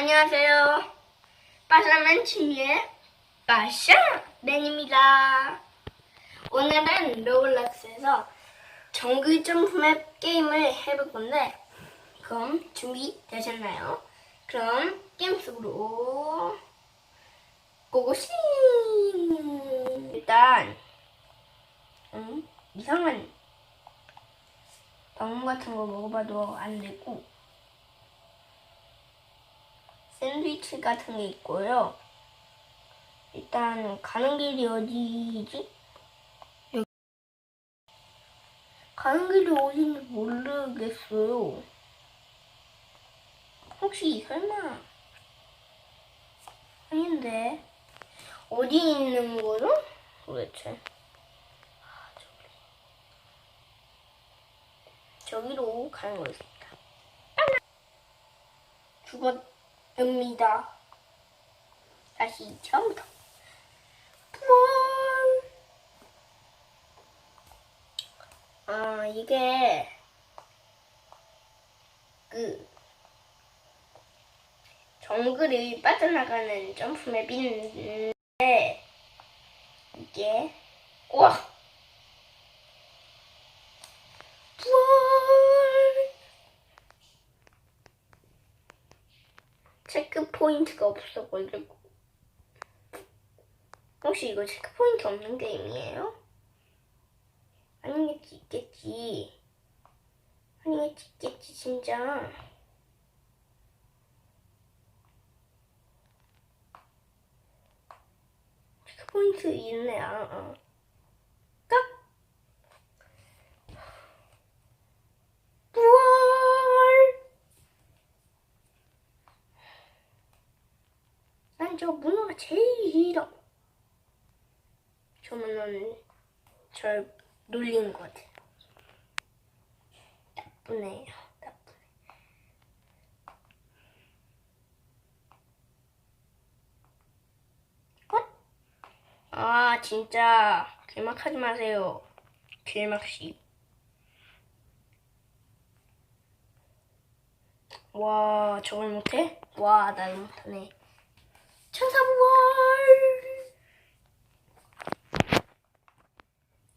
안녕하세요. 빠샤맨 TV의 빠샤맨입니다. 오늘은 로블록스에서 정글 점프맵 게임을 해볼 건데, 그럼 준비되셨나요? 그럼 게임 속으로 고고싱! 일단, 음, 이상한 방문 같은 거 먹어봐도 안 되고, 샌드위치 같은 게 있고요. 일단 가는 길이 어디지? 여기. 가는 길이 어딘지 모르겠어요. 혹시 설마 아닌데 어디 있는 거죠? 도대체 아, 저기. 저기로 가는 거였습니다. 죽었 습니다. 다시 처음부터. 뭘? 아 이게 그 정글이 빠져나가는 점프맵인데 이게 우와 뭘? 체크 포인트가 없어가지고 혹시 이거 체크 포인트 없는 게임이에요? 아니겠지 있겠지 아니겠지 있겠지 진짜 체크 포인트 있네 아, 아. 저 문어가 제일 싫어. 저 문어는 절 놀리는 것 같아요. 나쁘네요. 나쁘네. 컷? 아, 진짜. 길막하지 마세요. 길막씨. 와, 저걸 못해? 와, 나 못하네. 천사부활!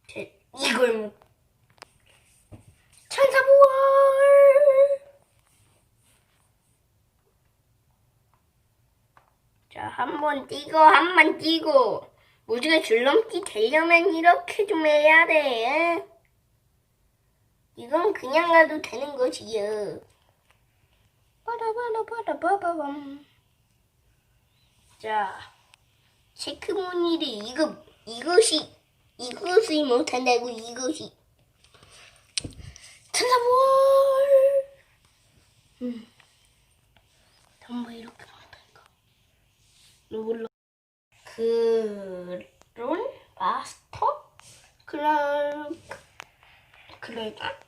제, 이걸 못. 천사부활! 자, 한 번 뛰고, 한 번 뛰고. 무지개 줄넘기 되려면 이렇게 좀 해야 돼. 이건 그냥 가도 되는 것이요. 빠라바라바라바밤. 자, 체크무늬를 이거 이것이 이것이 못한다고 이것이 천사볼. 음, 전부 이렇게 못하니까. 누굴로? 그런 마스터? 그런 그럴까?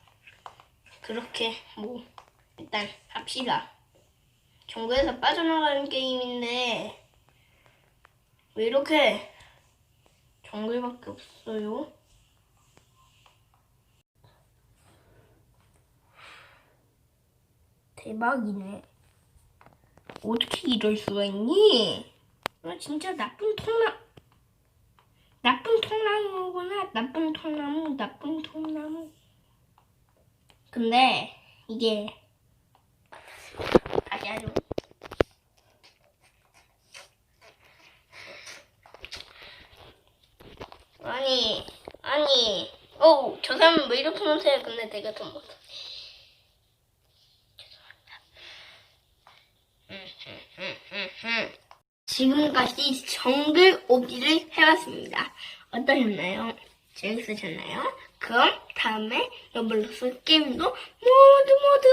그렇게 뭐 일단 합시다. 정글에서 빠져나가는 게임인데 왜 이렇게 정글밖에 없어요? 대박이네. 어떻게 이럴 수가 있니? 나 진짜 나쁜 통나 나쁜 통나무구나. 나쁜 통나무, 나쁜 통나무. 근데 이게 아주 아주 아니, 아니. 어, 저 사람 왜 이렇게 못해요? 근데 내가 더 못해. 지금까지 정글 오기를 해봤습니다. 어떠셨나요? 재밌으셨나요? 그럼 다음에 러블록스 게임도 모두 모두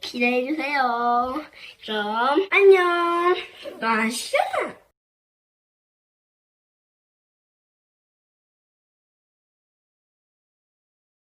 기대해주세요. 그럼 안녕. 마샤!